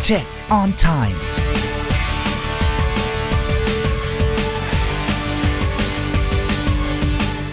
Check on time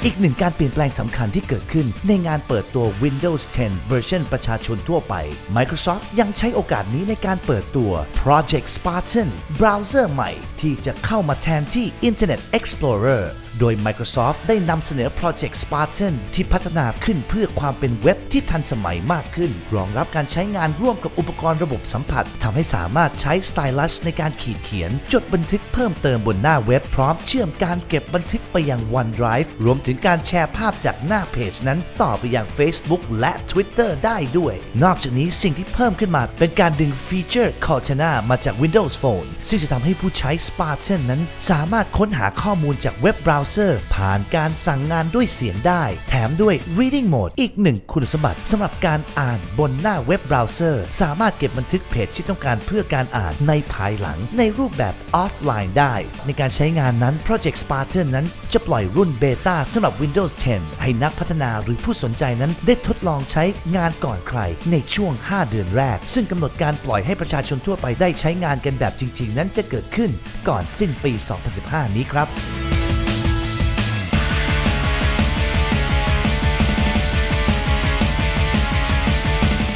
อีกหนึ่งการเปลี่ยนแปลงสำคัญที่เกิดขึ้น ในงานเปิดตัว Windows 10 เวอร์ชันประชาชนทั่วไป Microsoft ยังใช้โอกาสนี้ในการเปิดตัว Project Spartan เบราว์เซอร์ใหม่ที่จะเข้ามาแทนที่ Internet Explorer โดย Microsoft ได้นำเสนอ Project Spartan ที่พัฒนาขึ้นเพื่อความเป็นเว็บที่ทันสมัยมากขึ้น รองรับการใช้งานร่วมกับอุปกรณ์ระบบสัมผัสทำให้สามารถใช้ Stylus ในการขีดเขียน จดบันทึกเพิ่มเติมบนหน้าเว็บพร้อมเชื่อมการเก็บบันทึกไปยัง OneDrive รวมถึงการแชร์ภาพจากหน้าเพจนั้นต่อไปยัง Facebook และ Twitter ได้ด้วย นอกจากนี้สิ่งที่เพิ่มขึ้นมาเป็นการดึงฟีเจอร์ Cortana มาจาก Windows Phone ซึ่งจะทำให้ผู้ใช้ Spartan นั้น สามารถค้นหาข้อมูลจากเว็บเบราว์เซอร์ ผ่านการสั่งงานด้วยเสียงได้ แถมด้วย Reading Mode อีกหนึ่งคุณสมบัติสำหรับการอ่านบนหน้าเว็บเบราว์เซอร์ สามารถเก็บบันทึกเพจที่ต้องการเพื่อการอ่านในภายหลังในรูปแบบออฟไลน์ได้ ในการใช้งานนั้น Project Spartan นั้นจะปล่อยรุ่นเบต้าสำหรับหรับ Windows 10 ให้นักพัฒนาหรือผู้สนใจนั้นได้ทดลองใช้งานก่อนใคร ในช่วง 5 เดือนแรก ซึ่งกำหนดการปล่อยให้ประชาชนทั่วไปได้ใช้งานกันแบบจริง ๆ นั้นจะเกิดขึ้นก่อนสิ้นปี 2015 นี้ครับ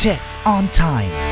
Check on time